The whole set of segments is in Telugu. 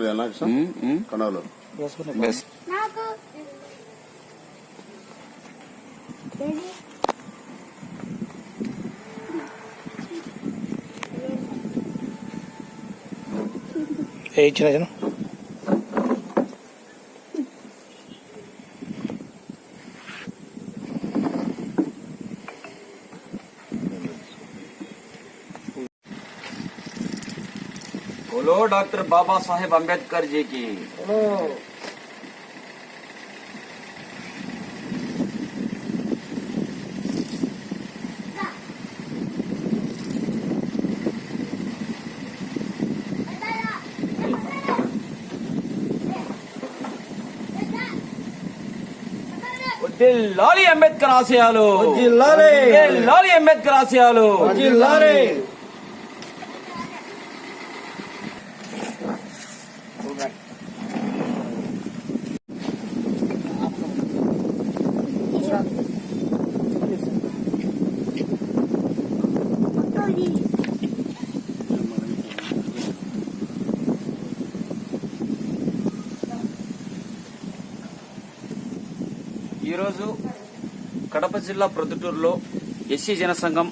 వీడియో తీసాను కణాలు ఏ ఇచ్చిన बोलो डॉक्टर बाबा साहेब अम्बेडकर जी की లాలి అంబేద్కర్ ఆశయాలు వద్దిల్లాలి. లాలి అంబేద్కర్ ఆశయాలు జిల్లారే ఈరోజు కడప జిల్లా ప్రొద్దుటూరులో ఎస్సీ జనసంఘం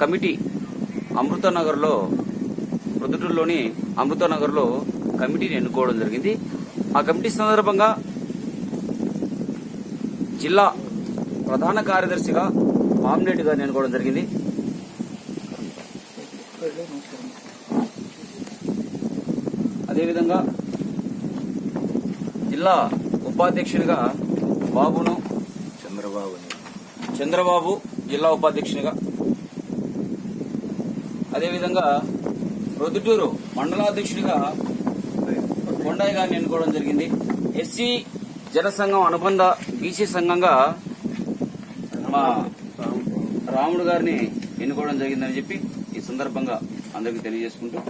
కమిటీ అమృతనగర్లో ప్రొద్దుటూరులోని అమృతనగర్లో కమిటీని ఎన్నుకోవడం జరిగింది. ఆ కమిటీ సందర్భంగా జిల్లా ప్రధాన కార్యదర్శిగా మామినేటి గారిని ఎన్నుకోవడం జరిగింది. అదేవిధంగా జిల్లా ఉపాధ్యక్షునిగా బాబును చంద్రబాబు చంద్రబాబు జిల్లా ఉపాధ్యక్షునిగా. అదేవిధంగా ప్రొద్దుటూరు మండలాధ్యక్షుడిగా కొండయ్య గారిని ఎన్నుకోవడం జరిగింది. ఎస్సీ జనసంఘం అనుబంధ బీసీ సంఘంగా మా రాముడు గారిని ఎన్నుకోవడం జరిగిందని చెప్పి ఈ సందర్భంగా అందరికీ తెలియజేసుకుంటూ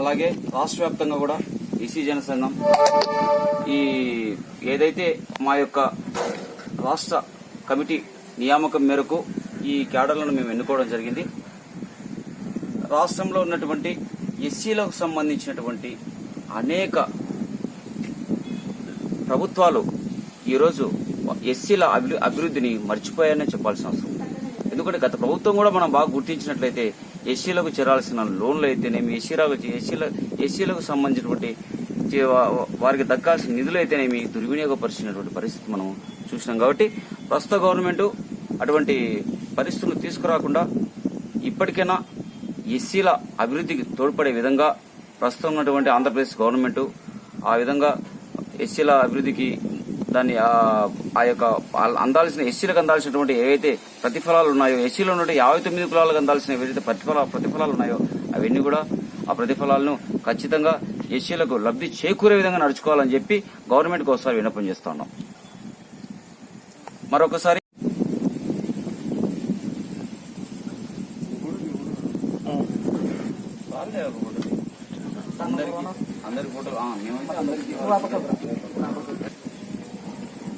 అలాగే రాష్ట్ర వ్యాప్తంగా కూడా బీసీ జనసంఘం. ఈ ఏదైతే మా యొక్క రాష్ట్ర కమిటీ నియామకం మేరకు ఈ క్యాడర్లను మేము ఎన్నుకోవడం జరిగింది. రాష్ట్రంలో ఉన్నటువంటి ఎస్సీలకు సంబంధించినటువంటి అనేక ప్రభుత్వాలు ఈరోజు ఎస్సీల అభివృద్ధిని మర్చిపోయాయనే చెప్పాల్సిన అవసరం ఎందుకంటే గత ప్రభుత్వం కూడా మనం బాగా గుర్తించినట్లయితే ఎస్సీలకు చేరాల్సిన లోన్లు అయితేనేమి ఎస్సీలకు ఎస్సీల ఎస్సీలకు సంబంధించినటువంటి చే- వారికి దక్కాల్సిన నిధులు అయితేనేమి దుర్వినియోగపరిచినటువంటి పరిస్థితి మనం చూసినాం. కాబట్టి ప్రస్తుత గవర్నమెంట్ అటువంటి పరిస్థితులు తీసుకురాకుండా ఇప్పటికైనా ఎస్సీల అభివృద్ధికి తోడ్పడే విధంగా ప్రస్తుతం ఉన్నటువంటి ఆంధ్రప్రదేశ్ గవర్నమెంట్ ఆ విధంగా ఎస్సీల అభివృద్ధికి దాన్ని ఆ- యొక్క అందాల్సిన ఎస్సీలకు అందాల్సినటువంటి ఏవైతే ప్రతిఫలాలు ఉన్నాయో ఎస్సీలో ఉన్నటువంటి యాభై తొమ్మిది కులాలకు అందాల్సిన ఏవైతే ప్రతిఫల ప్రతిఫలాలు ఉన్నాయో అవన్నీ కూడా ఆ ప్రతిఫలాలను ఖచ్చితంగా ఎస్సీలకు లబ్ధి చేకూరే విధంగా నడుచుకోవాలని చెప్పి గవర్నమెంట్కి ఒకసారి విన్నపం చేస్తా ఉన్నాం. మరొకసారి అందరికి అందరికి ఫోటోలు. ఆ, మేమైతే అందరికి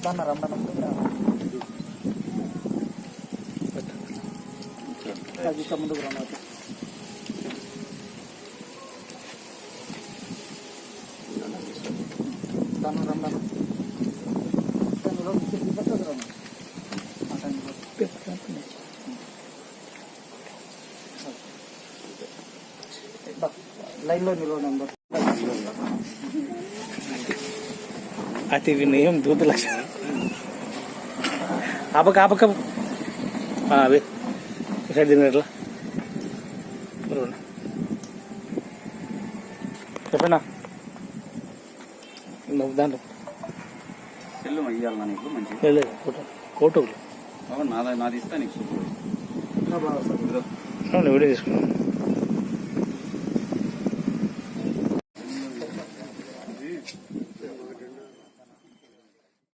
రన్నా రన్నా తాగి ఇచ్చా ముందుకు రన్నా రన్నా రన్నా లైన్లో నిలవ నెంబర్ అతి వినయం దూత లక్ష. ఆపక ఆపక. అవి సైడ్ తిన్నట్లా చెప్పనా? దాంట్లో. సెల్లు ఇయ్యాలన్నా నీకు మంచి లేదు ఫోటో. ఫోటోలు. నాది నాది ఇస్తా నీకు సూపర్ వీడియో తీసుకున్నాను.